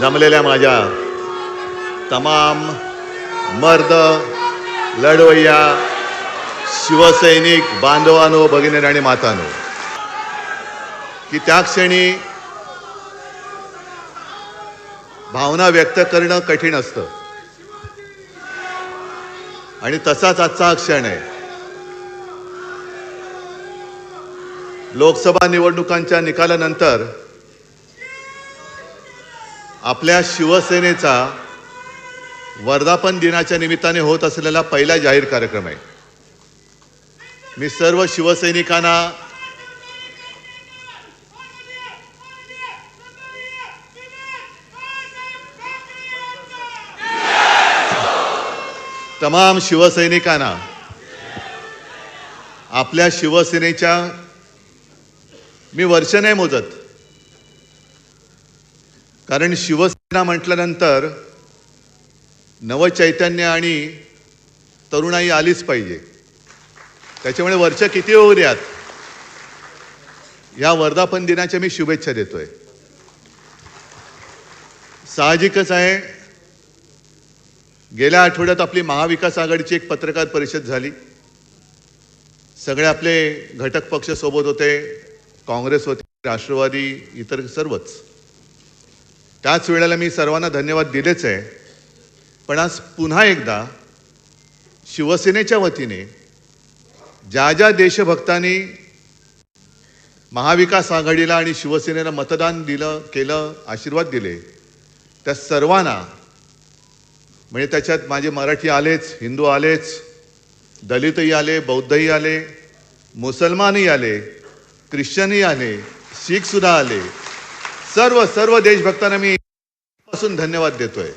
जमलेल्या माझ्या तमाम मर्द लढवय्या शिवसैनिक बांधवानो भगिनी आणि मातानो की त्या क्षणी भावना व्यक्त करणं कठीण असतं. आणि तसाच आजचा क्षण आहे. लोकसभा निवडणुकांच्या निकालानंतर आपल्या शिवसेनेचा वर्धापन दिनाच्या निमित्ताने होत असलेला पहिला जाहीर कार्यक्रम आहे. मी सर्व शिवसैनिकांना तमाम शिवसैनिकांना आपल्या शिवसेनेच्या मी वर्ष नाही मोजत कारण शिवसेना म्हटल्यानंतर नवचैतन्य आणि तरुणाई आलीच पाहिजे. त्याच्यामुळे वर्ष किती होऊ द्यात? या वर्धापन दिनाच्या मी शुभेच्छा देतोय. साहजिकच आहे. गेल्या आठवड्यात आपली महाविकास आघाडीची एक पत्रकार परिषद झाली. सगळे आपले घटक पक्ष सोबत होते. काँग्रेस होते राष्ट्रवादी इतर सर्वच. त्याच वेळेला मी सर्वांना धन्यवाद दिलेच आहे. पण आज पुन्हा एकदा शिवसेनेच्या वतीने ज्या ज्या देशभक्तांनी महाविकास आघाडीला आणि शिवसेनेला मतदान दिलं केलं आशीर्वाद दिले त्या सर्वांना म्हणजे त्याच्यात माझे मराठी आलेच हिंदू आलेच दलितही आले बौद्धही आले मुसलमानही आले ख्रिश्चनही आले शीखसुद्धा आले. सर्व सर्व देशभक्तांना मी मनापासून धन्यवाद देतोय.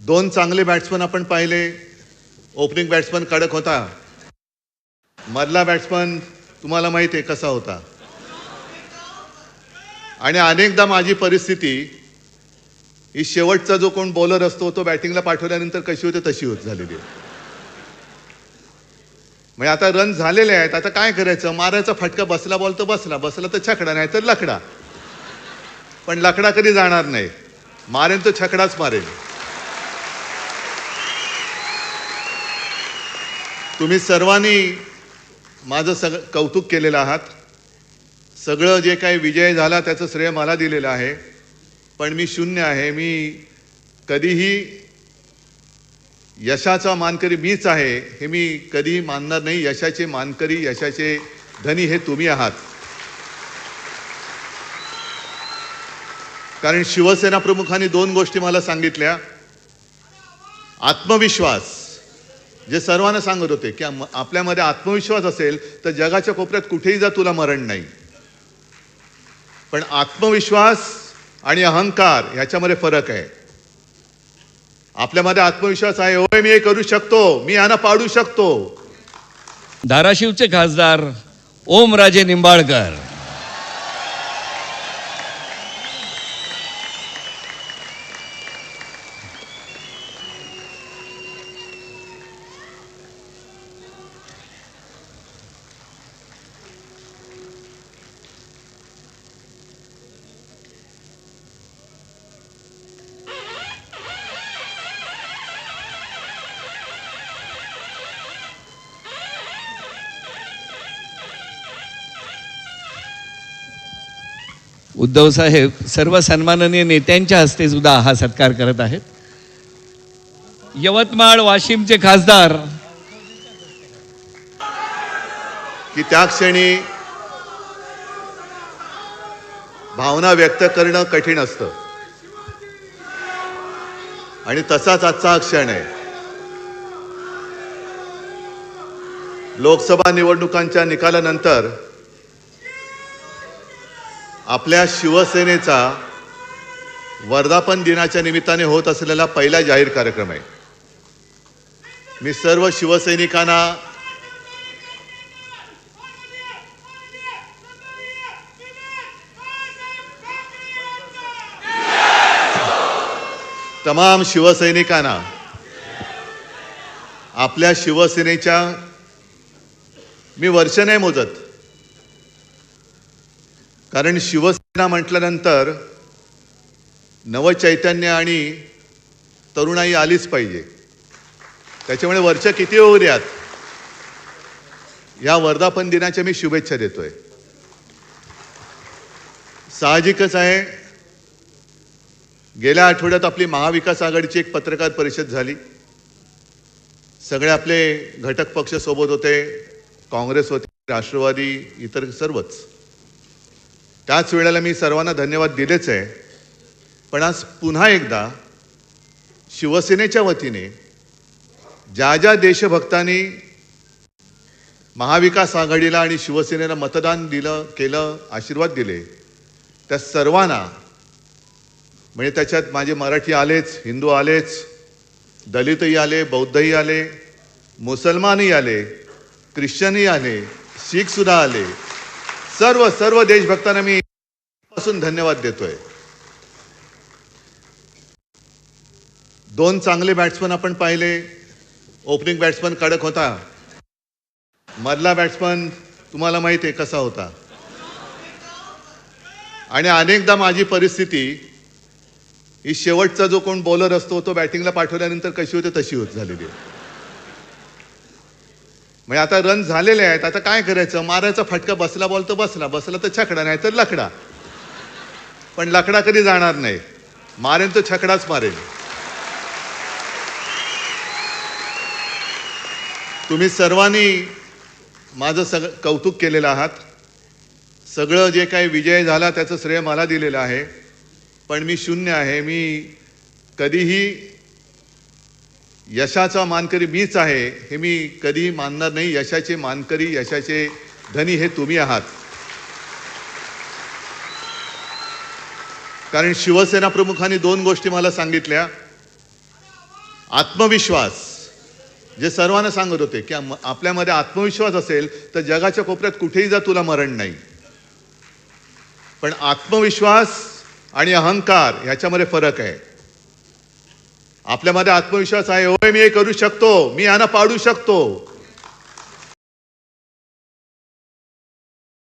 दोन चांगले बॅट्समन आपण पाहिले. ओपनिंग बॅट्समन कडक होता. मधला बॅट्समन तुम्हाला माहिती आहे कसा होता. आणि अनेकदा माझी परिस्थिती ही शेवटचा जो कोण बॉलर असतो तो बॅटिंगला पाठवल्यानंतर कशी होते तशी होत झालेली आहे. म्हणजे आता रन झालेले आहेत. आता काय करायचं? मारायचा फटका बसला बॉल तर बसला बसला तर छकडा नाही तर लकडा. पण लकडा कधी जाणार नाही. मारेन तो छकडाच मारेल तुम्ही सर्वांनी माझं सग कौतुक केलेलं आहात. सगळं जे काही विजय झाला त्याचं श्रेय मला दिलेलं आहे. पण मी शून्य आहे. मी कधीही यशाचा मानकरी मीच आहे हे मी कधीही मानणार नाही. यशाचे मानकरी यशाचे धनी हे तुम्ही आहात. कारण शिवसेना प्रमुखांनी दोन गोष्टी मला सांगितल्या. आत्मविश्वास. जे सर्वांना सांगत होते की आपल्यामध्ये आत्मविश्वास असेल तर जगाच्या कोपऱ्यात कुठेही जा तुला मरण नाही. पण आत्मविश्वास आणि अहंकार ह्याच्यामध्ये फरक आहे. आपल्यामध्ये आत्मविश्वास आहे होय मी हे करू शकतो मी यांना पाडू शकतो. धाराशिवचे खासदार ओमराजे निंबाळकर. उद्धव साहेब सर्व सन्माननीय नेत्यांच्या हस्ते सुद्धा हा सत्कार करत आहेत. यवतमाळ वाशिमचे खासदार की त्या क्षणी भावना व्यक्त करणं कठीण असतं. आणि तसाच आजचा क्षण आहे. लोकसभा निवडणुकांच्या निकालानंतर आपल्या शिवसेनेचा वर्धापन दिनाच्या निमित्ताने होत असलेला पहिला जाहीर कार्यक्रम आहे. मी सर्व शिवसैनिकांना तमाम शिवसैनिकांना आपल्या शिवसेनेच्या मी वर्ष नाही मोजत कारण शिवसेना म्हटल्यानंतर नवचैतन्य आणि तरुणाई आलीच पाहिजे. त्याच्यामुळे वर्ष किती होऊ द्यात? या वर्धापन दिनाच्या मी शुभेच्छा देतोय. साहजिकच आहे. गेल्या आठवड्यात आपली महाविकास आघाडीची एक पत्रकार परिषद झाली. सगळे आपले घटक पक्ष सोबत होते. काँग्रेस होते राष्ट्रवादी इतर सर्वच. त्याच वेळेला मी सर्वांना धन्यवाद दिलेच आहे. पण आज पुन्हा एकदा शिवसेनेच्या वतीने ज्या ज्या देशभक्तांनी महाविकास आघाडीला आणि शिवसेनेला मतदान दिलं केलं आशीर्वाद दिले त्या सर्वांना म्हणजे त्याच्यात माझे मराठी आलेच हिंदू आलेच दलितही आले बौद्धही आले मुसलमानही आले ख्रिश्चनही आले शीखसुद्धा आले सर्व सर्व देशभक्तांना मी पासून धन्यवाद देतोय. दोन चांगले बॅट्समन आपण पाहिले. ओपनिंग बॅट्समन कडक होता. मधला बॅट्समन तुम्हाला माहिती आहे कसा होता. आणि अनेकदा माझी परिस्थिती ही शेवटचा जो कोण बॉलर असतो तो बॅटिंगला पाठवल्यानंतर कशी होते तशी होत झालेली आहे. म्हणजे आता रन झालेले आहेत आता काय करायचं? मारायचा फटका बसला बॉल तर बसला बसला तर छकडा नाही तर लकडा. पण लकडा कधी जाणार नाही. मारेन तर छकडाच मारेन. तुम्ही सर्वांनी माझं सग कौतुक केलेलं आहात. सगळं जे काही विजय झाला त्याचं श्रेय मला दिलेलं आहे. पण मी शून्य आहे. मी कधीही यशाचा मानकरी मीच आहे हे मी कधीही मानणार नाही. यशाचे मानकरी यशाचे धनी हे तुम्ही आहात. कारण शिवसेना प्रमुखांनी दोन गोष्टी मला सांगितल्या. आत्मविश्वास. जे सर्वांना सांगत होते की आपल्यामध्ये आत्मविश्वास असेल तर जगाच्या कोपऱ्यात कुठेही जा तुला मरण नाही. पण आत्मविश्वास आणि अहंकार ह्याच्यामध्ये फरक आहे. आपल्यामध्ये आत्मविश्वास आहे. होय मी हे करू शकतो. मी यांना पाडू शकतो.